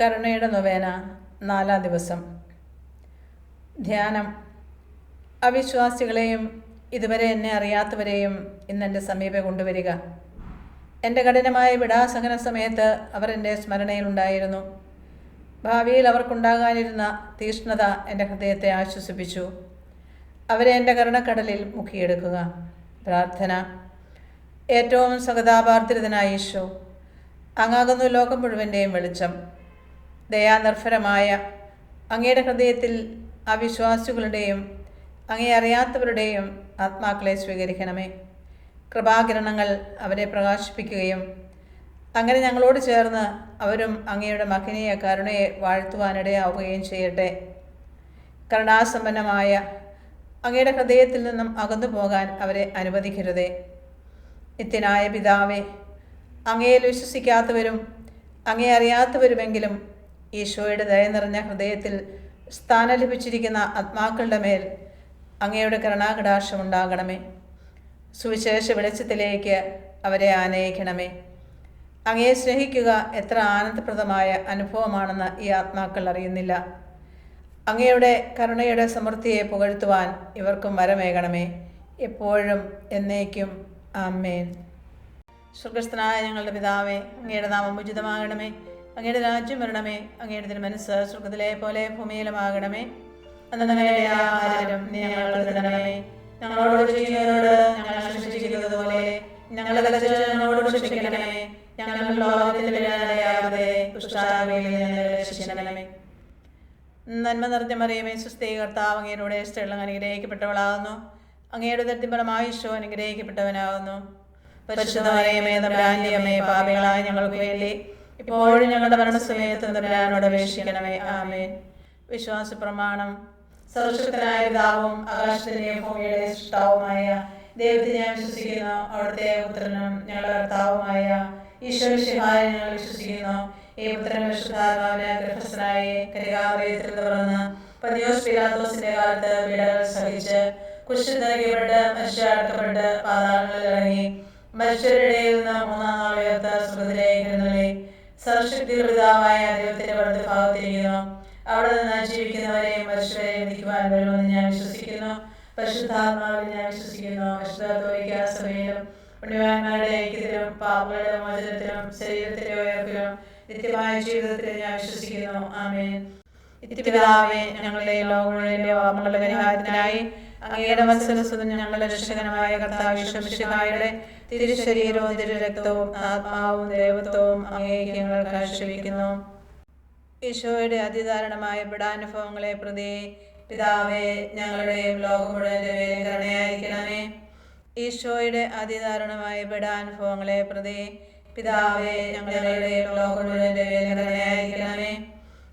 കരുണയുടെ നൊവേന നാലാം ദിവസം. ധ്യാനം. അവിശ്വാസികളെയും ഇതുവരെ എന്നെ അറിയാത്തവരെയും ഇന്ന് എന്റെ സമീപം കൊണ്ടുവരിക. എന്റെ കഠിനമായ വിടാസഹന സമയത്ത് അവർ എന്റെ സ്മരണയിലുണ്ടായിരുന്നു ഭാവിയിൽ അവർക്കുണ്ടാകാനിരുന്ന തീഷ്ണത എന്റെ ഹൃദയത്തെ ആശ്വസിപ്പിച്ചു. അവരെ എന്റെ കരുണക്കടലിൽ മുക്കിയെടുക്കുക. പ്രാർത്ഥന. ഏറ്റവും സഹതാപാർദ്രിതനായ ഈശോ. അങ്ങാകുന്നു ലോകം മുഴുവന്റെയും വെളിച്ചം. ദയാനിർഭരമായ അങ്ങയുടെ ഹൃദയത്തിൽ അവിശ്വാസികളുടെയും അങ്ങേ അറിയാത്തവരുടെയും ആത്മാക്കളെ സ്വീകരിക്കണമേ. കൃപാകിരണങ്ങൾ അവരെ പ്രകാശിപ്പിക്കുകയും അങ്ങനെ ഞങ്ങളോട് ചേർന്ന് അവരും അങ്ങയുടെ മകനീയ കരുണയെ വാഴ്ത്തുവാനിടയാവുകയും ചെയ്യട്ടെ. കരുണാസമ്പന്നമായ അങ്ങയുടെ ഹൃദയത്തിൽ നിന്നും അകന്നു പോകാൻ അവരെ അനുവദിക്കരുതേ. നിത്യനായ പിതാവേ അങ്ങയിൽ വിശ്വസിക്കാത്തവരും അങ്ങേ അറിയാത്തവരുമെങ്കിലും ഈശോയുടെ ദയ നിറഞ്ഞ ഹൃദയത്തിൽ സ്ഥാനം ലഭിച്ചിരിക്കുന്ന ആത്മാക്കളുടെ മേൽ അങ്ങയുടെ കരുണാകടാക്ഷം ഉണ്ടാകണമേ. സുവിശേഷ വെളിച്ചത്തിലേക്ക് അവരെ ആനയിക്കണമേ. അങ്ങയെ സ്നേഹിക്കുക എത്ര ആനന്ദപ്രദമായ അനുഭവമാണെന്ന് ഈ ആത്മാക്കൾ അറിയുന്നില്ല. അങ്ങയുടെ കരുണയുടെ സമൃദ്ധിയെ പുകഴ്ത്തുവാൻ ഇവർക്കും വരമേകണമേ. എപ്പോഴും എന്നേക്കും ആമേൻ. സുഖസ്ഥനായ ഞങ്ങളുടെ പിതാവേ അങ്ങയുടെ നാമം ഉചിതമാകണമേ. അങ്ങയുടെ രാജ്യം വരണമേ അങ്ങയുടെ തിരുമനസ് സ്വർഗത്തിലെ പോലെ ഭൂമിയിലുമാകണമേ. അന്നേ ആഹാരം നീ ഞങ്ങൾക്ക് തരണമേ. ഞങ്ങളോട് ചെയ്യുന്നവരോട് ഞങ്ങൾ ശിക്ഷിക്കുന്നത് പോലെ ഞങ്ങളെ ഞങ്ങളോട് ഞങ്ങൾ ലോകത്തിൽ നന്മ നിറഞ്ഞ മറിയമേ സുസ്ഥീ കർത്താവ് അങ്ങയുടെ സ്ത്രീകൾ അനുഗ്രഹിക്കപ്പെട്ടവളാകുന്നു. അങ്ങയുടെ ദത്തിഫലമായ ഈശോ അനുഗ്രഹിക്കപ്പെട്ടവനാകുന്നു. പരിശുദ്ധ മറിയമേ പാപികളായ ഞങ്ങൾക്ക് വേണ്ടി ഇപ്പോഴും ഞങ്ങളുടെ മരണസമയത്ത് തമ്പുരാനോട് അപേക്ഷിക്കണമേ. ആമേൻ. വിശ്വാസ പ്രമാണം സർവശക്തനായ പിതാവും ആകാശത്തിന്റെയും ഭൂമിയുടെ സൃഷ്ടാവുമായ ദൈവത്തെ ഞാൻ വിശ്വസിക്കുന്നു. അവിടുത്തെ പുത്രനും ഞങ്ങളുടെ കർത്താവുമായ ഈശ്വര ശിഹായ ഞങ്ങൾ വിശ്വസിക്കുന്നു. ഈ പുത്രൻ വിശുദ്ധാത്മാവിനെ ഗർഭസ്ഥനായി കരികാവയത്തിൽ തുറന്ന് പതിയോസ് പിലാത്തോസിന്റെ കാലത്ത് പീഡകൾ സഹിച്ച് കുരിശിൽ നൽകപ്പെട്ട് മനുഷ്യടക്കപ്പെട്ട് പാതാളങ്ങളിൽ ഇറങ്ങി മനുഷ്യരുടെ മൂന്നാം സർവശക്തി പിതാവായ ദൈവത്തിന്റെ വലത് ഭാഗത്തിരിക്കുന്നു. അവിടെ നിന്ന് ജീവിക്കുന്നവരെയും മനുഷ്യരെയും വിധിക്കുവാൻ വരുമെന്ന് ഞാൻ വിശ്വസിക്കുന്നു. പരിശുദ്ധാത്മാവിൽ ഞാൻ വിശ്വസിക്കുന്നു. പരിശുദ്ധാത്മരിക്കാ സഭയിലും പുണ്യവാന്മാരുടെ ഐക്യത്തിലും പാപങ്ങളുടെ മോചനത്തിലും ശരീരത്തിലെ ഉയർപ്പിലും നിത്യമായ ജീവിതത്തിൽ ഞാൻ വിശ്വസിക്കുന്നു. ആമേൻ. നിത്യപിതാവേ ഞങ്ങളുടെ ലോകങ്ങളുടെ പാപങ്ങളുടെ പരിഹാരത്തിനായി അങ്ങയുടെ മത്സരസുതൻ ഞങ്ങളുടെ രക്ഷകനമായ കർത്താവ് തിരുശരീരവും തിരുരക്തവും ആത്മാവും ദൈവത്വവും അങ്ങേക്ക് ഞങ്ങൾ കാഴ്ചവെക്കുന്നു. ഈശോയുടെ അതിദാരുണമായ പിടാനുഭവങ്ങളെ പ്രതി പിതാവേ ഞങ്ങളുടെയും ലോകം ഈശോയുടെ അതിദാരുണമായ പിടാനുഭവങ്ങളെ പ്രതി പിതാവേ ഞങ്ങളുടെയും ലോകം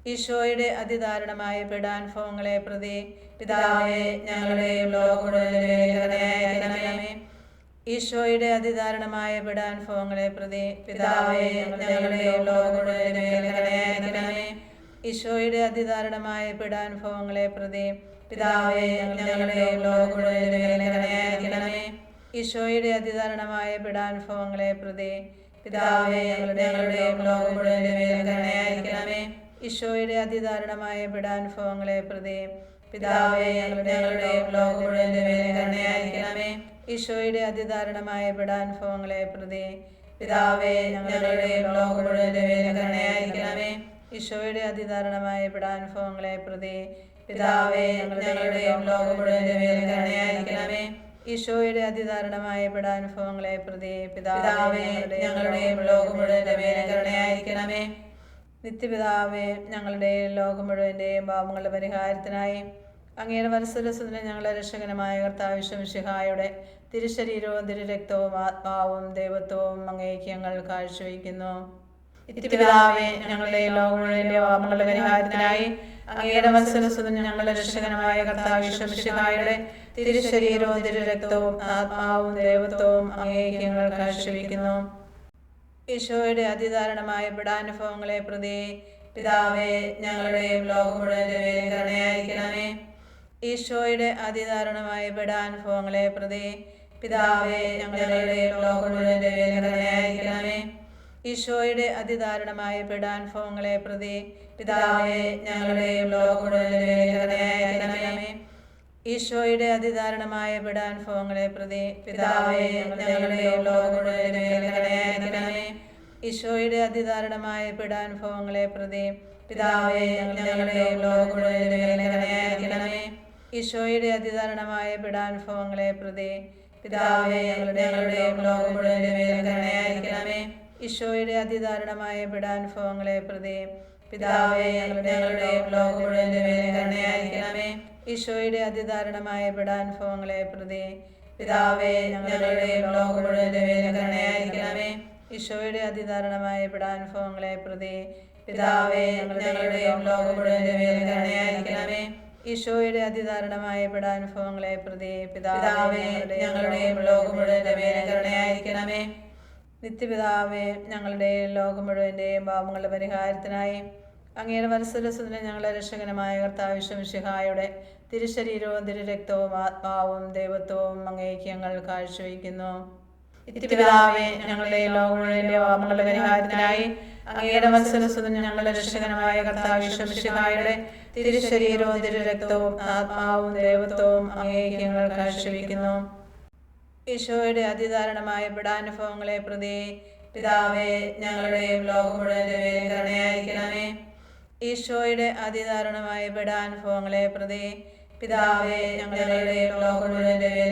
ഈശോയുടെ അതിദാരുണമായ പിടാനുഭവങ്ങളെ പ്രതി പിതാവേ ഞങ്ങളുടെയും ലോകം ഈശോയുടെ അതിദാരുണമായ പിടാനുഭവങ്ങളെ പ്രതി പിതാവേ ഞങ്ങളുടെയും ലോകം മുഴുവന്റെ മേലും കരുണയായിരിക്കണമേ ഈശോയുടെ അതിദാരുണമായ പിടാനുഭവങ്ങളെ പ്രതി പിതാവേ ഞങ്ങളുടെയും ലോകം മുഴുവന്റെ മേലും കരുണയായിരിക്കണമേ ഈശോയുടെ അതിദാരുണമായ പിടാനുഭവങ്ങളെ പ്രതി പിതാവേ ഞങ്ങളുടെയും ലോകം മുഴുവന്റെ മേലും കരുണയായിരിക്കണമേ ഈശോയുടെ അതിദാരുണമായ പിടാനുഭവങ്ങളെ പ്രതി പിതാവേ ഞങ്ങളുടെയും ലോകം മുഴുവന്റെ മേലും കരുണയായിരിക്കണമേ. ഈശോയുടെ അതിദാരുണമായ പിടാനുഭവങ്ങളെ പ്രതി. പിതാവേ ഞങ്ങളുടെയും ലോകം മുഴുവന്റെ മേലും കരുണയായിരിക്കണമേ. ഈശോയുടെ അതിദാരുണമായ പിടാനുഭവങ്ങളെ പ്രതി. പിതാവേ ഞങ്ങളുടെയും ലോകം മുഴുവന്റെ മേലും കരുണയായിരിക്കണമേ. ഈശോയുടെ അതിദാരുണമായ പിടാനുഭവങ്ങളെ പ്രതി. പിതാവേ ഞങ്ങളുടെയും ലോകം മുഴുവന്റെ മേലും കരുണയായിരിക്കണമേ. നിത്യപിതാവേ ഞങ്ങളുടെ ലോകം മുഴുവന്റെയും പാപങ്ങളുടെ പരിഹാരത്തിനായി അങ്ങയുടെ മത്സരസുദിനെ ഞങ്ങളുടെ രക്ഷകനമായ കർത്താവ് വിശ്വമിഷിഹായുടെ തിരുശരീരവും തിരുരക്തവും ആത്മാവും ദൈവത്വവും അങ്ങേക്ക് ഞങ്ങൾ കാഴ്ചവെക്കുന്നു നിത്യപിതാവേ ഞങ്ങളുടെ ലോകം മുഴുവന്റെ പരിഹാരത്തിനായി അങ്ങയുടെ മത്സരസുദിനെ ഞങ്ങളുടെ രക്ഷകനമായ കർത്താവ് വിശ്വമിഷിഹായുടെ തിരുശരീരവും തിരുരക്തവും ആത്മാവും ദൈവത്വവും അങ്ങേക്ക് ഞങ്ങൾ കാഴ്ചവെക്കുന്നു ഈശോയുടെ അതിദാരുണമായ പിടാനുഭവങ്ങളെ പ്രതി പിതാവേ ഞങ്ങളുടെയും ലോകം മുഴുവന്റെ കരുണയായിരിക്കണമേ. ഈശോയുടെ അതിദാരുണമായ പിടാനുഭവങ്ങളെ പ്രതി പിതാവേ ഞങ്ങളുടെയും ലോകം മുഴുവന്റെ കരുണയായിരിക്കണമേ. ഈശോയുടെ അതിദാരുണമായ പിടാനുഭവങ്ങളെ പ്രതി പിതാവേ ഞങ്ങളുടെയും ലോകം മുഴുവന്റെയും കരുണയായിരിക്കണമേ. ഈശോയുടെ അതിദാരുണമായ പിടാനുഭവങ്ങളെ പ്രതി പിതാവേ ഞങ്ങളുടെ ഈശോയുടെ അതിദാരുണമായ പിടാനുഭവങ്ങളെ പ്രതി പിതാവേ ഞങ്ങളുടെ ഈശോയുടെ അതിദാരുണമായ പിടാനുഭവങ്ങളെ പ്രതി പിതാവേ ഞങ്ങളുടെ ഈശോയുടെ അതിദാരുണമായ പിടാനുഭവങ്ങളെ പ്രതി പിതാവേ ഞങ്ങളുടെ ലോകം മുഴുവന്റെയും കരുണയായിരിക്കണമേ ഈശോയുടെ അതിദാരുണമായ പിടാനുഭവങ്ങളെ പ്രതി പിതാവേ ഞങ്ങളുടെ ലോകം മുഴുവന്റെയും കരുണയായിരിക്കണമേ ഈശോയുടെ അതിദാരുണമായ പിടാനുഭവങ്ങളെ പ്രതി പിതാവേ ഞങ്ങളുടെ ലോകം മുഴുവന്റെയും കരുണയായിരിക്കണമേ ഈശോയുടെ അതിദാരുണമായ പിടാനുഭവങ്ങളെ പ്രതി പിതാവേ ഞങ്ങളുടെ ലോകം മുഴുവന്റെയും കരുണയായിരിക്കണമേ നിത്യപിതാവേ ഞങ്ങളുടെ ലോകം മുഴുവന്റെയും പാപങ്ങളുടെ പരിഹാരത്തിനായി അങ്ങയുടെ മത്സരസുദിനെ ഞങ്ങളെ രക്ഷകനമായ കർത്താവിശ്വമിഷിഹായുടെ തിരുശരീരവും തിരുരക്തവും ആത്മാവും ദൈവത്വവും അങ്ങേക്ക് ഞങ്ങൾ കാഴ്ചവെക്കുന്നു ഞങ്ങളുടെ ലോകം മുഴുവന്റെ പാപങ്ങളുടെ പരിഹാരത്തിനായി അങ്ങയുടെ മത്സരസുദിനെ ഞങ്ങളുടെ രക്ഷകനമായ കർത്താവിശ്വമിഷിഹായുടെ തിരുശരീരവും തിരുരക്തവും ആത്മാവും ദൈവത്വവും അങ്ങേക്ക് ഞങ്ങൾ കാഴ്ചവെക്കുന്നു ഈശോയുടെ അതിദാരുണമായ പിടാനുഭവങ്ങളെ പ്രതി പിതാവേ ഞങ്ങളുടെയും ലോകം കരുണയായിരിക്കണമേ. ഈശോയുടെ അതിദാരുണമായ ഭവങ്ങളെ പ്രതി പിതാവേ ഞങ്ങളുടെ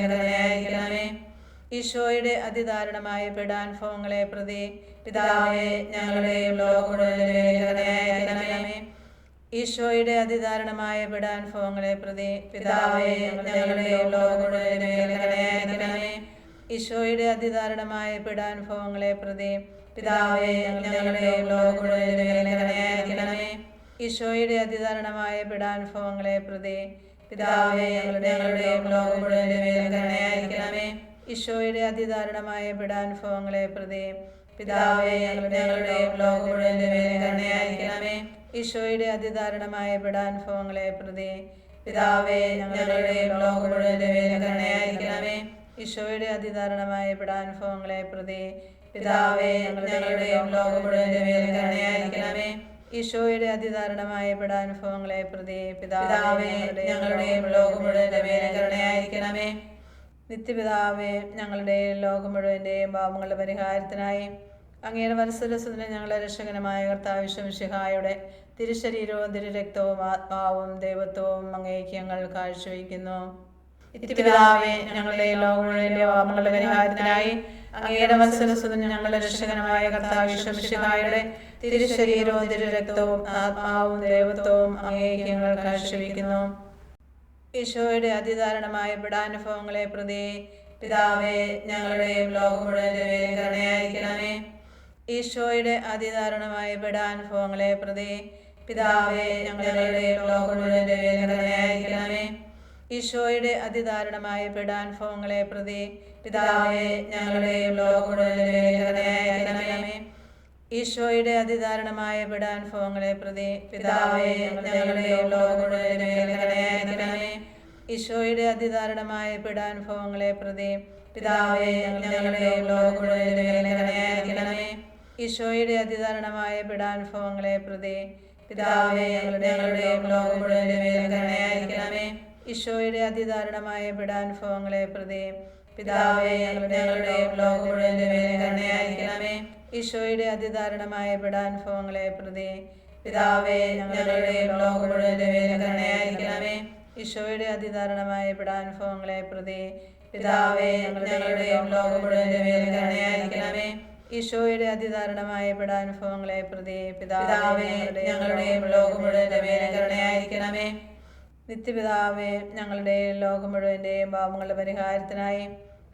കരുണയായിരിക്കണമേ ഈശോയുടെ അതിദാരുണമായ പിടാനുഭവങ്ങളെ പ്രതി പിതാവേ ഞങ്ങളുടെ കരുണയായിരിക്കണമേ ഈശോയുടെ അതിദാരുണമായ പിടാനുഭവങ്ങളെ പ്രതി പിതാവേ ഞങ്ങളുടെ കരുണയായിരിക്കണമേ ഈശോയുടെ അതിദാരുണമായ പീഡാനുഭവങ്ങളെ പ്രതി പിതാവേ ഞങ്ങളുടെ കരുണയായിരിക്കണമേ ഈശോയുടെ അതിദാരുണമായ പിടാനുഭവങ്ങളെ പ്രതി പിതാവേ ഞങ്ങളുടെയും ലോകം മുഴുവന്റെയും കരുണയായിരിക്കണമേ. ഈശോയുടെ അതിദാരുണമായ പിടാനുഭവങ്ങളെ പ്രതി പിതാവേ ഞങ്ങളുടെയും ലോകം മുഴുവന്റെയും കരുണയായിരിക്കണമേ. ഈശോയുടെ അതിദാരുണമായ പിടാനുഭവങ്ങളെ പ്രതി പിതാവേ ഞങ്ങളുടെയും ലോകം കരുണയായിരിക്കണമേ. ഈശോയുടെ അതിദാരുണമായ പിടാനുഭവങ്ങളെ പ്രതി പിതാവേ ഞങ്ങളുടെയും ലോകം കരുണയായിരിക്കണമേ. ഈശോയുടെ അതിദാരുണമായ അനുഭവങ്ങളെ പ്രതി പിതാവേ ഞങ്ങളുടെയും ലോകം കരുണയായിരിക്കണമേ. നിത്യപിതാവേ ഞങ്ങളുടെ ലോകം മുഴുവന്റെയും പാപങ്ങളുടെ പരിഹാരത്തിനായി അങ്ങയുടെ മത്സരസുദിനെ ഞങ്ങളുടെ രക്ഷകനമായ കർത്താവിശ്വമിഷിഹായുടെ തിരുശരീരവും തിരുരക്തവും ആത്മാവും ദൈവത്വവും അങ്ങേക്ക് ഞങ്ങൾ കാഴ്ചവെക്കുന്നു നിത്യപിതാവേ ഞങ്ങളുടെ ലോകം മുഴുവന്റെ പാപങ്ങളുടെ പരിഹാരത്തിനായി അങ്ങയുടെ മത്സരസുദിനെ ഞങ്ങളുടെ രക്ഷകനമായ കർത്താവിശ്വമിഷിഹായുടെ തിരുശരീരവും തിരുരക്തവും ആത്മാവും ദൈവത്വവും അങ്ങേക്ക് ഞങ്ങൾ കാഴ്ചവെക്കുന്നു. ഈശോയുടെ അതിദാരണമായ പിടാനുഭവങ്ങളെ പ്രതി പിതാവേ ഞങ്ങളുടെയും ലോകം കരുണയായിരിക്കണമേ. ഈശോയുടെ അതിദാരുണമായ പിടാനുഭവങ്ങളെ പ്രതി പിതാവേ ഞങ്ങളുടെയും ലോകം കരുണയായിരിക്കണമേ. ഈശോയുടെ അതിദാരുണമായ പിടാനുഭവങ്ങളെ പ്രതി പിതാവേ ഞങ്ങളുടെയും ലോകം കരുണയായിരിക്കണമേ. ഈശോയുടെ അതിദാരുണമായ പിടാനുഭവങ്ങളെ പ്രതി പിതാവേ ഞങ്ങളുടെ ഈശോയുടെ അതിദാരുണമായ പിടാനുഭവങ്ങളെ പ്രതി പിതാവേ ഞങ്ങളുടെ ഈശോയുടെ അതിദാരുണമായ പിടാനുഭവങ്ങളെ പ്രതി പിതാവേ ഞങ്ങളുടെ ഈശോയുടെ അതിദാരുണമായ പിടാനുഭവങ്ങളെ പ്രതി പിതാവേ ഞങ്ങളുടെ ലോകം മുഴുവന്റെയും കരുണയായിരിക്കണമേ ഈശോയുടെ അതിദാരുണമായ പിടാനുഭവങ്ങളെ പ്രതി പിതാവേ ഞങ്ങളുടെ ലോകം കരുണയായിരിക്കണമേ. ഈശോയുടെ അതിദാരുണമായ പിടാനുഭവങ്ങളെ പ്രതി പിതാവേ ഞങ്ങളുടെ ലോകം കരുണയായിരിക്കണമേ. ഈശോയുടെ അതിദാരുണമായ പിടാനുഭവങ്ങളെ പ്രതി പിതാവേ ഞങ്ങളുടെ ലോകം കരുണയായിരിക്കണമേ. നിത്യപിതാവേ ഞങ്ങളുടെ ലോകം മുഴുവന്റെയും പാപങ്ങളുടെ പരിഹാരത്തിനായി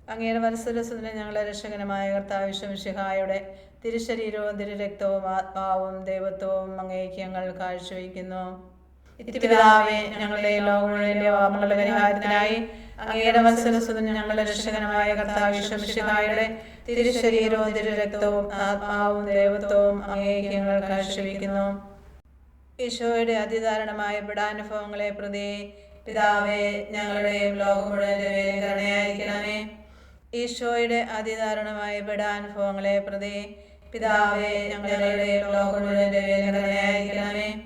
അങ്ങയുടെ മത്സരസുദിനെ ഞങ്ങളുടെ രക്ഷകനമായ കർത്താവിശ്വമിഷിഹായുടെ തിരുശരീരവും തിരുരക്തവും ആത്മാവും ദൈവത്വവും അങ്ങേക്ക് ഞങ്ങൾ കാഴ്ചവെക്കുന്നു ഞങ്ങളുടെ ലോകങ്ങളുടെ പാപങ്ങളുടെ പരിഹാരത്തിനായി അങ്ങയുടെ മത്സരസുദിനെ ഞങ്ങളുടെ രക്ഷകനമായ കർത്താവിശ്വമിഷിഹായുടെ തിരുശരീരവും തിരുരക്തവും ആത്മാവും ദൈവത്വവും അങ്ങേക്ക് ഞങ്ങൾ കാഴ്ചവെക്കുന്നു ഈശോയുടെ അതിദാരണമായ പിടാനുഭവങ്ങളെ പ്രതി പിതാവേ ഞങ്ങളുടെയും ലോകം മുഴുവന്റെയും കരുണയായിരിക്കണമേ ഈശോയുടെ അതിദാരുണമായ പിടാനുഭവങ്ങളെ പ്രതി പിതാവേ ഞങ്ങളുടെ ലോകം മുഴുവന്റെ മേലും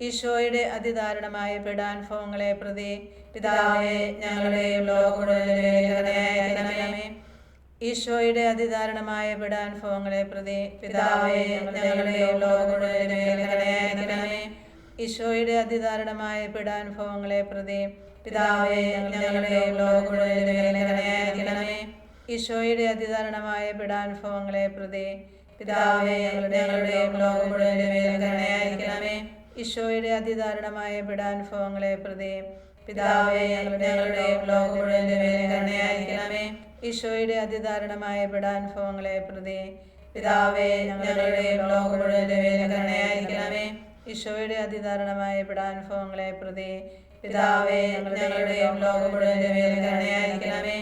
ഈശോയുടെ അതിദാരുണമായ പെടാനുഭവങ്ങളെ പ്രതി പിതാവേ ഞങ്ങളുടെ ലോകം മുഴുവന്റെ മേലും കരുണയായിരിക്കണമേ ഈശോയുടെ അതിദാരുണമായ പിടാനുഭവങ്ങളെ പ്രതി പിതാവേ ഞങ്ങളുടെ ലോകം മുഴുവന്റെ മേലും ഈശോയുടെ അതിദാരുണമായ പിടാനുഭവങ്ങളെ പ്രതി പിതാവേ ഞങ്ങളുടെ ലോകം മുഴുവന്റെ മേലും കരുണയായിരിക്കണമേ ഈശോയുടെ അതിദാരുണമായ പീഡാനുഭവങ്ങളെ പ്രതി പിതാവേ ഞങ്ങളുടെയും ലോകം കരുണയായിരിക്കണമേ. ഈശോയുടെ അതിദാരുണമായ പീഡാനുഭവങ്ങളെ പ്രതി പിതാവേ ഞങ്ങളുടെയും ലോകം കരുണയായിരിക്കണമേ. ഈശോയുടെ അതിദാരുണമായ പീഡാനുഭവങ്ങളെ പ്രതി പിതാവേ ഞങ്ങളുടെയും ലോകം മുഴുവന്റെ മേലും കരുണയായിരിക്കണമേ. ഈശോയുടെ അതിദാരുണമായ പീഡാനുഭവങ്ങളെ പ്രതി പിതാവേ ഞങ്ങളുടെയും ലോകം മുഴുവന്റെ മേലും കരുണയായിരിക്കണമേ.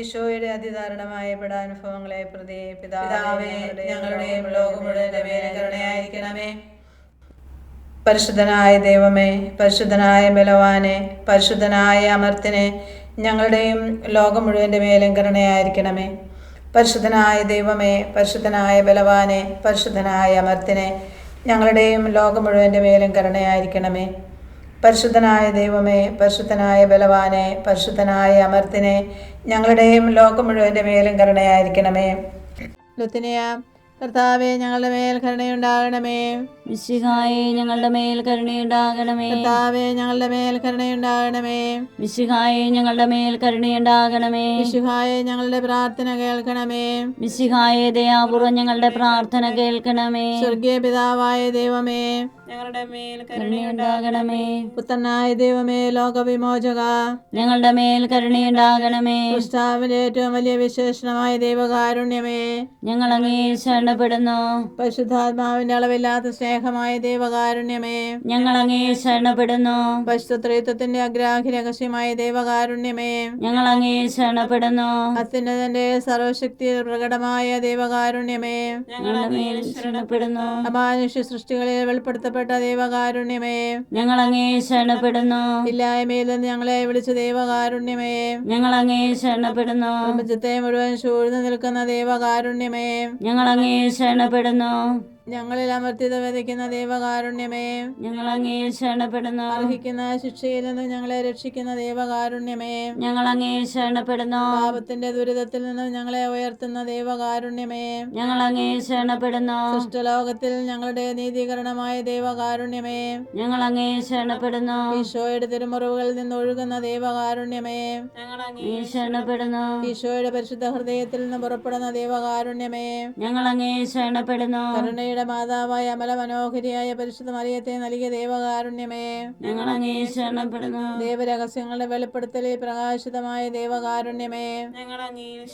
ഈശോയുടെ അതിദാരുണമായ പിടാനുഭവങ്ങളെ പ്രതി പിതാവേ ഞങ്ങളുടെയും ലോകം മുഴുവന്റെ കരുണയായിരിക്കണമേ. പരിശുദ്ധനായ ദൈവമേ പരിശുദ്ധനായ ബലവാനെ പരിശുദ്ധനായ അമർത്തിനെ ഞങ്ങളുടെയും ലോകം മുഴുവന്റെ മേലും കരുണയായിരിക്കണമേ. പരിശുദ്ധനായ ദൈവമേ പരിശുദ്ധനായ ബലവാനെ പരിശുദ്ധനായ അമർത്തിനെ ഞങ്ങളുടെയും ലോകം മുഴുവന്റെ മേലും കരുണയായിരിക്കണമേ. പരിശുദ്ധനായ ദൈവമേ പരിശുദ്ധനായ ബലവാനെ പരിശുദ്ധനായ അമർത്തിനെ ഞങ്ങളുടെയും ലോകം മുഴുവന്റെ മേലും കരുണയായിരിക്കണമേ. ലുത്തിനിയ കർത്താവെ ഞങ്ങളുടെ മേൽ കരുണയുണ്ടാകണമേ. മിശിഹായെ ഞങ്ങളുടെ മേൽ കരുണയുണ്ടാകണമേ. കർത്താവെ ഞങ്ങളുടെ മേൽ കരുണയുണ്ടാകണമേ. മിശിഹായെ ഞങ്ങളുടെ മേൽ കരുണയുണ്ടാകണമേ. വിശുഹായെ ഞങ്ങളുടെ പ്രാർത്ഥന കേൾക്കണമേ. മിശിഹായെ ദയാപൂർവം ഞങ്ങളുടെ പ്രാർത്ഥന കേൾക്കണമേ. സ്വർഗീയ പിതാവായ ദൈവമേ ഞങ്ങളുടെ മേൽ കരുണയുണ്ടാകണമേ. പുത്തനായ ദൈവമേ ലോകവിമോചക. ഞങ്ങളുടെ മേൽ കരുണയുണ്ടാകണമേ. ക്രിസ്താവിന്റെ ഏറ്റവും വലിയ വിശേഷണമായ ദൈവകാരുണ്യമേ. ഞങ്ങൾ അങ്ങേ ശരണപ്പെടുന്നു. പരിശുദ്ധാത്മാവിന്റെ അളവില്ലാത്ത സ്നേഹമായ ദേവകാരുണ്യമേ. ഞങ്ങൾ അങ്ങേ ശരണപ്പെടുന്നു. പരിശുദ്ധത്വത്തിന്റെ അഗ്രാഹി രഹസ്യമായ ദേവകാരുണ്യമേ. ഞങ്ങൾ അങ്ങേ ശരണപ്പെടുന്നു. അത്യുന്നതന്റെ സർവശക്തി പ്രകടമായ ദേവകാരുണ്യമേ. ഞങ്ങൾ ശരണപ്പെടുന്നു. അമാനുഷ്യ സൃഷ്ടികളിൽ വെളിപ്പെടുത്തപ്പെട്ട ദേവകാരുണ്യമേ. ഞങ്ങൾ അങ്ങേ ശരണപ്പെടുന്നു. ഇല്ലായ്മയിൽ നിന്ന് ഞങ്ങളെ വിളിച്ച ദേവകാരുണ്യമേ. ഞങ്ങൾ അങ്ങേ ശരണപ്പെടുന്നു. പ്രപഞ്ചത്തെ മുഴുവൻ ചൂഴ്ന്നു നിൽക്കുന്ന ദേവകാരുണ്യമേ. ഞങ്ങൾ അങ്ങേ ശരണപ്പെടുന്നു. ഞങ്ങളിൽ അമർത്തിത വിതയ്ക്കുന്ന ദൈവകാരുണ്യമേ. ഞങ്ങൾ അങ്ങേ ശരണപ്പെടുന്നു. അർഹിക്കുന്ന ശിക്ഷയിൽ നിന്ന് ഞങ്ങളെ രക്ഷിക്കുന്ന ദൈവകാരുണ്യമേ. ഞങ്ങൾ അങ്ങേ ശരണപ്പെടുന്നു. പാപത്തിന്റെ ദുരിതത്തിൽ നിന്നും ഞങ്ങളെ ഉയർത്തുന്ന ദൈവകാരുണ്യമേ. ഞങ്ങൾ അങ്ങേ ശരണപ്പെടുന്നു. സൃഷ്ടലോകത്തിൽ ഞങ്ങളുടെ നീതീകരണമായ ദൈവകാരുണ്യമേ. ഞങ്ങൾ അങ്ങേ ശരണപ്പെടുന്നു. ഈശോയുടെ തിരുമുറിവുകളിൽ നിന്ന് ഒഴുകുന്ന ദൈവകാരുണ്യമേ. അങ്ങേ ശരണപ്പെടുന്നു. ഈശോയുടെ പരിശുദ്ധ ഹൃദയത്തിൽ നിന്ന് പുറപ്പെടുന്ന ദൈവകാരുണ്യമേ. ഞങ്ങൾ അങ്ങേ ശരണപ്പെടുന്നു. കരുണയുടെ മാതാവായ അമല മനോഹരിയായ പരിശുദ്ധ മറിയത്തെ നൽകിയ ദൈവകാരുണ്യമേ. ഞങ്ങൾ ദേവരഹസ്യങ്ങളുടെ വെളിപ്പെടുത്തലിൽ പ്രകാശിതമായ ദൈവകാരുണ്യമേ.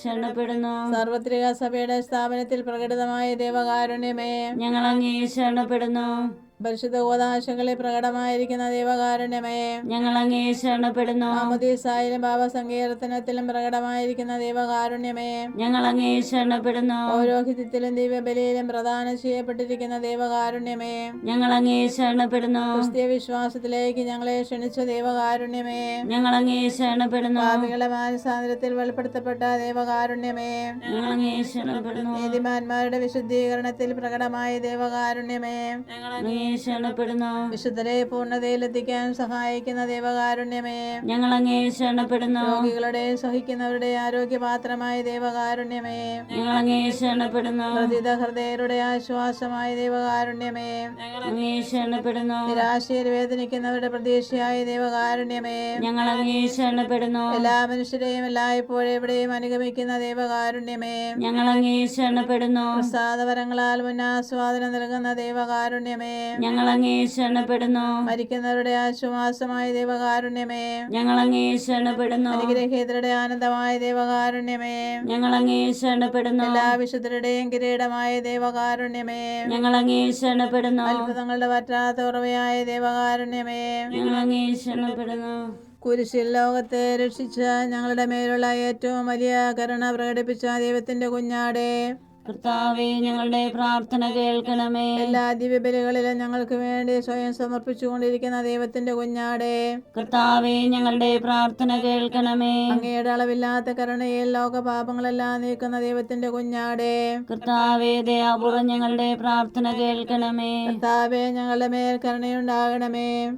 ശരണപ്പെടുന്നു. സാർവത്രിക സഭയുടെ സ്ഥാപനത്തിൽ പ്രകടിതമായ ദേവകാരുണ്യമേ. ഞങ്ങൾ അങ്ങേ ശരണപ്പെടുന്നു. പരിശുദ്ധ ഗോദാശങ്ങളിൽ പ്രകടമായിരിക്കുന്ന ദൈവകാരുണ്യമേ. ഞങ്ങൾ അങ്ങേ ശരണപ്പെടുന്നു. മാമോദീസായാലും ഭാവസങ്കീർത്തനത്തിലും പ്രകടമായിരിക്കുന്ന ദൈവകാരുണ്യമേ. ഞങ്ങൾ അങ്ങേ ശരണപ്പെടുന്നു. പൗരോഹിത്യത്തിലും ദിവ്യബലിയിലും പ്രദാനം ചെയ്യപ്പെട്ടിരിക്കുന്ന ദൈവകാരുണ്യമേ. ഞങ്ങൾ അങ്ങേ ശരണപ്പെടുന്നു. ക്രിസ്തീയ വിശ്വാസത്തിലേക്ക് ഞങ്ങളെ ക്ഷണിച്ച ദൈവകാരുണ്യമേ. ഞങ്ങൾ അങ്ങേ ശരണപ്പെടുന്നു. പാപികളുടെ മാനസാന്തരത്തിൽ വെളിപ്പെടുത്തപ്പെട്ട ദൈവകാരുണ്യമേ. ഞങ്ങൾ അങ്ങേ ശരണപ്പെടുന്നു. നീതിമാന്മാരുടെ വിശുദ്ധീകരണത്തിൽ പ്രകടമായ ദൈവകാരുണ്യമേ. അങ്ങേ ശരണപ്പെടുന്നു. വിശുദ്ധരെ പൂർണതയിലെത്തിക്കാൻ സഹായിക്കുന്ന ദൈവകാരുണ്യമേ. ഞങ്ങൾ അങ്ങേ ശരണപ്പെടുന്നു. രോഗികളുടെ സഹിക്കുന്നവരുടെ ആരോഗ്യപാത്രമായ ദൈവകാരുണ്യമേ. ഞങ്ങൾ അങ്ങേ ശരണപ്പെടുന്നു. പ്രതിത ഹൃദയരുടെ ആശ്വാസമായ ദൈവകാരുണ്യമേ. അങ്ങേ ശരണപ്പെടുന്നു. നിരാശയിൽ വേദനിക്കുന്നവരുടെ പ്രതീക്ഷയായ ദൈവകാരുണ്യമേ. ഞങ്ങൾ അങ്ങേ ശരണപ്പെടുന്നു. എല്ലാ മനുഷ്യരെയും എല്ലായ്പ്പോഴും എവിടെയും അനുഗമിക്കുന്ന ദൈവകാരുണ്യമേ. ഞങ്ങൾ അങ്ങേ ശരണപ്പെടുന്നു പ്രസാദവരങ്ങളാൽ മുന്നാസ്വാദനം നൽകുന്ന ദൈവകാരുണ്യമേ. ഞങ്ങൾ അങ്ങേ ശരണപ്പെടുന്നു. മരിക്കുന്നവരുടെ ആശ്വാസമായ ദൈവകാരുണ്യമേ. ഞങ്ങൾ അങ്ങേ ശരണപ്പെടുന്നു. അനുഗ്രഹീതരുടെ ആനന്ദമായ ദൈവകാരുണ്യമേ. ഞങ്ങൾ അങ്ങേ ശരണപ്പെടുന്നു. എല്ലാ വിശുദ്ധരുടെയും കിരീടമായ ദൈവകാരുണ്യമേ. ഞങ്ങൾ അങ്ങേ ശരണപ്പെടുന്നു. അത്ഭുതങ്ങളുടെ പറ്റാത്ത ഉറവയായ ദൈവകാരുണ്യമേ. ഞങ്ങൾ അങ്ങേ ശരണപ്പെടുന്നു. കുരിശിൽ ലോകത്തെ രക്ഷിച്ച ഞങ്ങളുടെ മേലുള്ള ഏറ്റവും വലിയ കരുണ പ്രകടിപ്പിച്ച ദൈവത്തിന്റെ കുഞ്ഞാടെ. കർത്താവെ ഞങ്ങളുടെ പ്രാർത്ഥന കേൾക്കണമേ. എല്ലാ ദിവ്യബലികളിലും ഞങ്ങൾക്ക് വേണ്ടി സ്വയം സമർപ്പിച്ചുകൊണ്ടിരിക്കുന്ന ദൈവത്തിന്റെ കുഞ്ഞാടെ. കർത്താവേ ഞങ്ങളുടെ പ്രാർത്ഥന കേൾക്കണമേ. അങ്ങയുടെ അളവില്ലാത്ത കരുണയിൽ ലോക പാപങ്ങളെല്ലാം നീക്കുന്ന ദൈവത്തിന്റെ കുഞ്ഞാടെ. കർത്താവെ ദയാപൂർവം ഞങ്ങളുടെ പ്രാർത്ഥന കേൾക്കണമേ. കർത്താവേ ഞങ്ങളുടെ മേൽ കരുണയുണ്ടാകണമേ.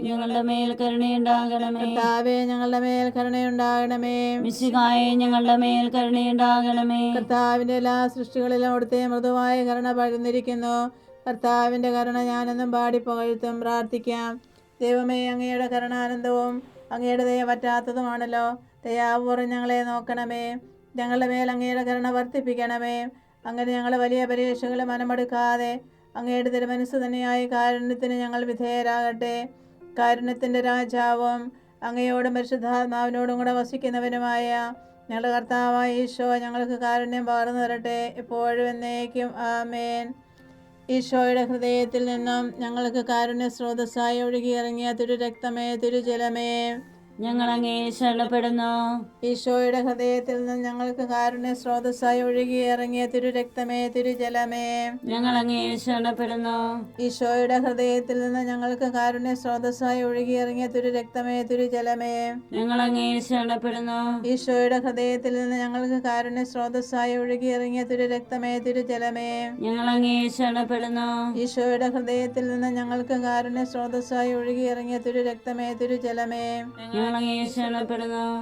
ഞങ്ങളുടെ മേൽ കരുണയുണ്ടാകണമേ. കർത്താവേ ഞങ്ങളുടെ മേൽ കരുണയുണ്ടാകണമേ. മിശിഹായെ ഞങ്ങളുടെ മേൽ കരുണയുണ്ടാകണമേ. കർത്താവിന്റെ എല്ലാ സൃഷ്ടികളിലും അവിടുത്തെ മൃദുവായ കരുണ പകർന്നിരിക്കുന്നു. കർത്താവിന്റെ കരുണ ഞാനെന്നും പാടി പുകഴ്ത്തും. പ്രാർത്ഥിക്കാം. ദൈവമേ അങ്ങയുടെ കരുണാനന്ദവും അങ്ങയുടെ ദയ പറ്റാത്തതുമാണല്ലോ. ദയാപൂർവം ഞങ്ങളെ നോക്കണമേ. ഞങ്ങളുടെ മേൽ അങ്ങയുടെ കരുണ വർദ്ധിപ്പിക്കണമേ. അങ്ങനെ ഞങ്ങൾ വലിയ പരീക്ഷകളെ മനമെടുക്കാതെ അങ്ങയുടെ തിരുമനസ് തന്നെയായി കാരുണ്യത്തിന് ഞങ്ങൾ വിധേയരാകട്ടെ. കാരുണ്യത്തിന്റെ രാജാവും അങ്ങയോടും പരിശുദ്ധാത്മാവിനോടും കൂടെ വസിക്കുന്നവനുമായ ഞങ്ങളുടെ കർത്താവായ ഈശോ ഞങ്ങൾക്ക് കാരുണ്യം പകർന്നു തരട്ടെ. എപ്പോഴും എന്നേക്കും. ആമേൻ. ഈശോയുടെ ഹൃദയത്തിൽ നിന്നും ഞങ്ങൾക്ക് കാരുണ്യ സ്രോതസ്സായി ഒഴുകിയിറങ്ങിയ തിരു രക്തമേ തിരുജലമേ. ഞങ്ങൾ അങ്ങേ ശരണപ്പെടുന്നു. ഈശോയുടെ ഹൃദയത്തിൽ നിന്ന് ഞങ്ങൾക്ക് കാരുണ്യ സ്രോതസ്സായി ഒഴുകി ഇറങ്ങിയ തിരു രക്തമേ തിരു ജലമേ ഞങ്ങൾ അങ്ങേ ശരണപ്പെടുന്നു. ഈശോയുടെ ഹൃദയത്തിൽ നിന്ന് ഞങ്ങൾക്ക് കാരുണ്യ സ്രോതസ്സായി ഒഴുകി ഇറങ്ങിയ തിരു രക്തമേ തിരു ജലമേ ഞങ്ങൾ അങ്ങേ ശരണപ്പെടുന്നു. ഈശോയുടെ ഹൃദയത്തിൽ നിന്ന് ഞങ്ങൾക്ക് കാരുണ്യ സ്രോതസ്സായി ഒഴുകി ഇറങ്ങിയ തിരു രക്തമേ തിരു ജലമേ ഞങ്ങൾ അങ്ങേ ശരണപ്പെടുന്നു. ഈശോയുടെ ഹൃദയത്തിൽ നിന്ന് ഞങ്ങൾക്ക് കാരുണ്യ സ്രോതസ്സായി ഒഴുകി ഇറങ്ങിയ തിരു രക്തമേ തിരുജലമേ. ഞങ്ങൾ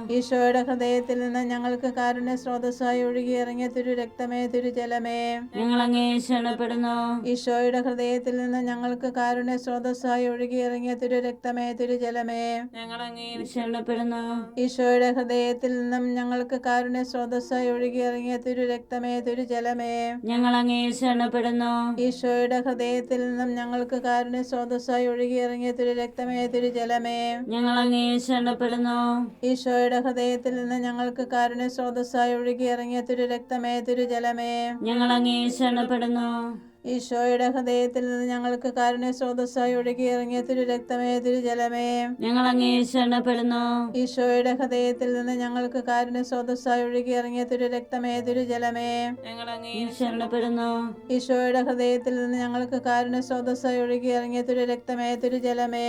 ഈശോയുടെ ഹൃദയത്തിൽ നിന്ന് ഞങ്ങൾക്ക് കാരുണ്യ സ്രോതസ്സായി ഒഴുകിയിറങ്ങിയ തിരു രക്തമേ തിരുജലമേ ഞങ്ങൾ അങ്ങേ ശരണപ്പെടുന്നു ഈശോയുടെ ഹൃദയത്തിൽ നിന്ന് ഞങ്ങൾക്ക് കാരുണ്യ സ്രോതസ്സായി ഒഴുകിയിറങ്ങിയ തിരു രക്തമേ തിരുജലമേ ഞങ്ങൾ അങ്ങേ ശരണപ്പെടുന്നു ഈശോയുടെ ഹൃദയത്തിൽ നിന്നും ഞങ്ങൾക്ക് കാരുണ്യ സ്രോതസ്സായി ഒഴുകിയിറങ്ങിയ തിരു രക്തമേ തിരുജലമേ ഞങ്ങൾ അങ്ങേ ശരണപ്പെടുന്നു ഈശോയുടെ ഹൃദയത്തിൽ നിന്നും ഞങ്ങൾക്ക് കാരുണ്യ സ്രോതസ്സായി ഒഴുകിയിറങ്ങിയ തിരു രക്തമേ തിരുജലമേ ഞങ്ങൾ അങ്ങേ ശരണപ്പെടുന്നു ഈശോയുടെ ഹൃദയത്തിൽ നിന്ന് ഞങ്ങൾക്ക് കാരുണ്യ സ്രോതസ്സായി ഒഴുകിയിറങ്ങിയ തിരു രക്തമേ തിരു ജലമേ ഞങ്ങൾ അങ്ങേ ശരണപ്പെടുന്നു ഈശോയുടെ ഹൃദയത്തിൽ നിന്ന് ഞങ്ങൾക്ക് കാരുണ്യ സ്രോതസ്സായി ഒഴുകി ഇറങ്ങിയ തിരു രക്തമേ തിരു ജലമേ ഞങ്ങൾ അങ്ങേ ശരണപ്പെടുന്നു ഈശോയുടെ ഹൃദയത്തിൽ നിന്ന് ഞങ്ങൾക്ക് കാരുണ്യ സ്രോതസ്സായി ഒഴുകി ഇറങ്ങിയ തിരു രക്തമേ തിരു ജലമേ ഞങ്ങൾ അങ്ങേ ശരണപ്പെടുന്നു ഈശോയുടെ ഹൃദയത്തിൽ നിന്ന് ഞങ്ങൾക്ക് കാരുണ്യ സ്രോതസ്സായി ഒഴുകി ഇറങ്ങിയ തിരു രക്തമേ തിരു ജലമേ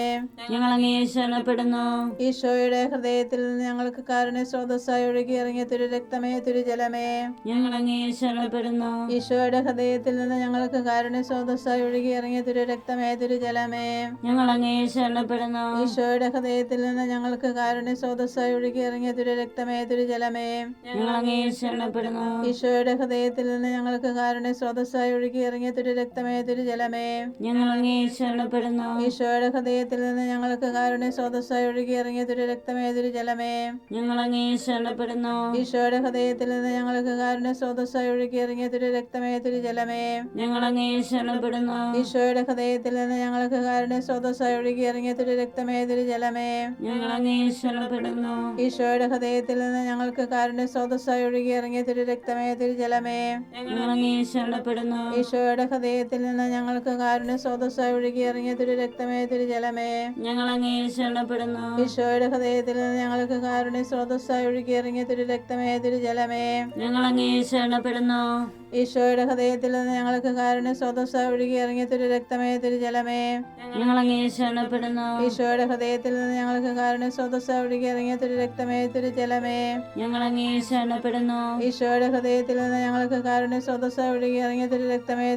ഞങ്ങൾ അങ്ങേ ശരണപ്പെടുന്നു ഈശോയുടെ ഹൃദയത്തിൽ നിന്ന് ഞങ്ങൾക്ക് കാരുണ്യ സ്രോതസ്സായി ഒഴുകി ഇറങ്ങിയ തിരു രക്തമേ തിരു ജലമേ ഞങ്ങൾ അങ്ങേ ശരണപ്പെടുന്നു ഈശോയുടെ ഹൃദയത്തിൽ നിന്ന് ഞങ്ങൾക്ക് കാരുണ്യ സ്രോതസ്സായി ഒഴുകിയിറങ്ങിയ തിരു രക്തമേ തിരുജലമേ ഞങ്ങൾ അങ്ങേ ശരണപ്പെടുന്നു. ഈശോയുടെ ഹൃദയത്തിൽ നിന്ന് ഞങ്ങൾക്ക് കാരുണ്യ സ്രോതസ്സായി ഒഴുകിയിറങ്ങിയ തിരു രക്തമേ തിരുജലമേ ഞങ്ങൾ അങ്ങേ ശരണപ്പെടുന്നു. ഈശോയുടെ ഹൃദയത്തിൽ നിന്ന് ഞങ്ങൾക്ക് കാരുണ്യ സ്രോതസ്സായി ഒഴുകിയിറങ്ങിയ തിരു രക്തമേ തിരുജലമേ ഞങ്ങൾ അങ്ങേ ശരണപ്പെടുന്നു. ഈശോയുടെ ഹൃദയത്തിൽ നിന്ന് ഞങ്ങൾക്ക് കാരുണ്യ സ്രോതസ്സായി ഒഴുകിയിറങ്ങിയ തിരു രക്തമേ തിരുജലമേ ഞങ്ങൾ അങ്ങേ ശരണപ്പെടുന്നു. ഈശോയുടെ ഹൃദയത്തിൽ നിന്ന് ഞങ്ങൾക്ക് കാരുണ്യ സ്രോതസ്സായി ഒഴുകിയിറങ്ങിയ തിരു രക്തമേ തിരുജലമേ ഞങ്ങൾ ഈശോയുടെ ഹൃദയത്തിൽ നിന്ന് ഞങ്ങൾക്ക് കാരുണ്യ സ്രോതസ്സായി ഒഴുകി തിരു രക്തമേ തിരുജലമേ ഞങ്ങൾ ഈശോയുടെ ഹൃദയത്തിൽ നിന്ന് ഞങ്ങൾക്ക് കാരുണ്യ സ്രോതസ്സായി ഒഴുകി തിരു രക്തമേ തിരുജലമേ ഞങ്ങൾ ഈശോയുടെ ഹൃദയത്തിൽ നിന്ന് ഞങ്ങൾക്ക് കാരുണ്യ സ്രോതസ്സായി ഒഴുകി തിരു രക്തമേ തിരുജലമേ ഞങ്ങൾ ഈശോയുടെ ഹൃദയത്തിൽ നിന്ന് ഞങ്ങൾക്ക് കാരുണ്യ സ്രോതസ്സായി ഒഴുകി തിരു രക്തമേ തിരുജലമേ ഞങ്ങൾ അങ്ങേ ശരണപ്പെടുന്നു ഈശോയുടെ ഹൃദയത്തിൽ നിന്ന് ഞങ്ങൾക്ക് കാരുണ്യ ഒഴുകി ഇറങ്ങിയ തിരു രക്തമേ ഞങ്ങൾ അങ്ങേ ശരണപ്പെടുന്നു ഈശോയുടെ ഹൃദയത്തിൽ നിന്ന് ഞങ്ങൾക്ക് കാരുണ്യ ഒഴുകി ഇറങ്ങിയ തിരു രക്തമേ ഞങ്ങൾ അങ്ങേ ശരണപ്പെടുന്നു ഈശോയുടെ ഹൃദയത്തിൽ നിന്ന് ഞങ്ങൾക്ക് കാരുണ്യ ഒഴുകി ഇറങ്ങിയ തിരു രക്തമേ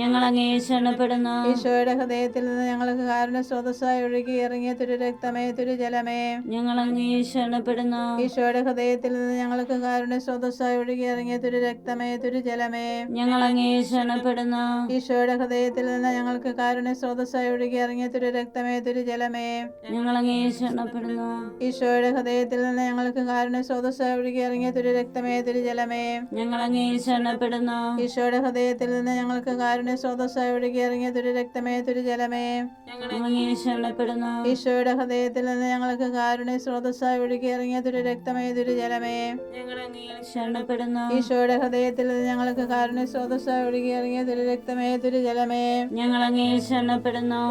ഞങ്ങൾ അങ്ങേ ശരണപ്പെടുന്നു ഈശോയുടെ ഹൃദയത്തിൽ നിന്ന് ഞങ്ങൾക്ക് കാരുണ്യ ഒഴുകി ഇറങ്ങിയ തിരു രക്തമേ ഞങ്ങൾ അങ്ങേ ശരണപ്പെടുന്നു ഈശോയുടെ ഹൃദയത്തിൽ നിന്ന് ഞങ്ങൾക്ക് കാരുണ്യ ഒഴുകി ഇറങ്ങിയ തിരു രക്തമേ തിരുജലമേ ഞങ്ങൾ അങ്ങേ ശരണപ്പെടുന്നു. ഈശോയുടെ ഹൃദയത്തിൽ നിന്ന് ഞങ്ങൾക്ക് കാരുണ്യ സ്രോതസ്സായി ഒഴുകി ഇറങ്ങിയ തിരു രക്തമേ തിരുജലമേ ഞങ്ങൾ അങ്ങേ ശരണപ്പെടുന്നു. ഈശോയുടെ ഹൃദയത്തിൽ നിന്ന് ഞങ്ങൾക്ക് കാരുണ്യ സ്രോതസ്സായി ഒഴുകി ഇറങ്ങിയ തിരു രക്തമേ തിരുജലമേ ഞങ്ങൾ അങ്ങേ ശരണപ്പെടുന്നു. ഈശോയുടെ ഹൃദയത്തിൽ നിന്ന് ഞങ്ങൾക്ക് കാരുണ്യ സ്രോതസ്സായി ഒഴുകി ഇറങ്ങിയ തിരു രക്തമേ തിരുജലമേ ഞങ്ങൾ അങ്ങേ ശരണപ്പെടുന്നു. ഈശോയുടെ ഹൃദയത്തിൽ നിന്ന് ഞങ്ങൾക്ക് കാരുണ്യ സ്രോതസ്സായി ഒഴുകി ഇറങ്ങിയ തിരു രക്തമേ തിരുജലമേ ഞങ്ങൾ അങ്ങേ ശരണപ്പെടുന്നു. ഈശോയുടെ ഹൃദയത്തിൽ നിന്ന് ഞങ്ങൾക്ക് കാരുണ്യ സ്രോതസ്സായി ഒഴുകിയിറങ്ങിയ തിരു രക്തമേ തിരുജലമേ ഞങ്ങൾ അങ്ങേ ശരണപ്പെടുന്നു.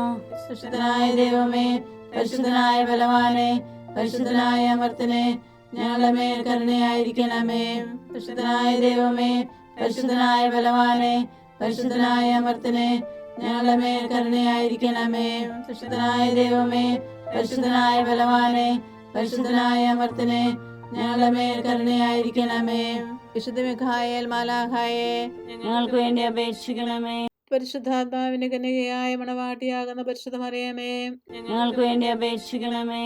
പരിശുദ്ധനായ ദൈവമേ പരിശുദ്ധനായ ബലവാനെ പരിശുദ്ധനായ അമർത്തനെ ഞങ്ങളുടെ മേൽ കരുണയായിരിക്കണമേ. പരിശുദ്ധനായ ദൈവമേ പരിശുദ്ധനായ ബലവാനെ പരിശുദ്ധനായ അമർത്തനെ ഞങ്ങളുടെ മേൽ കരുണയായിരിക്കണമേ. പരിശുദ്ധനായ ദൈവമേ പരിശുദ്ധനായ ബലവാനെ പരിശുദ്ധനായ അമർത്തനെ ഞങ്ങളുടെ മേൽ കരുണയായിരിക്കണമേ വിശുദ്ധ മിഖായേൽ മാലാഖായെ ഞങ്ങൾക്ക് വേണ്ടി അപേക്ഷിക്കണമേ. പരിശുദ്ധാത്മാവിന് കന്യകയായ മണവാട്ടിയാകുന്ന പരിശുദ്ധമറിയമേ ഞങ്ങൾക്ക് വേണ്ടി അപേക്ഷിക്കണമേ.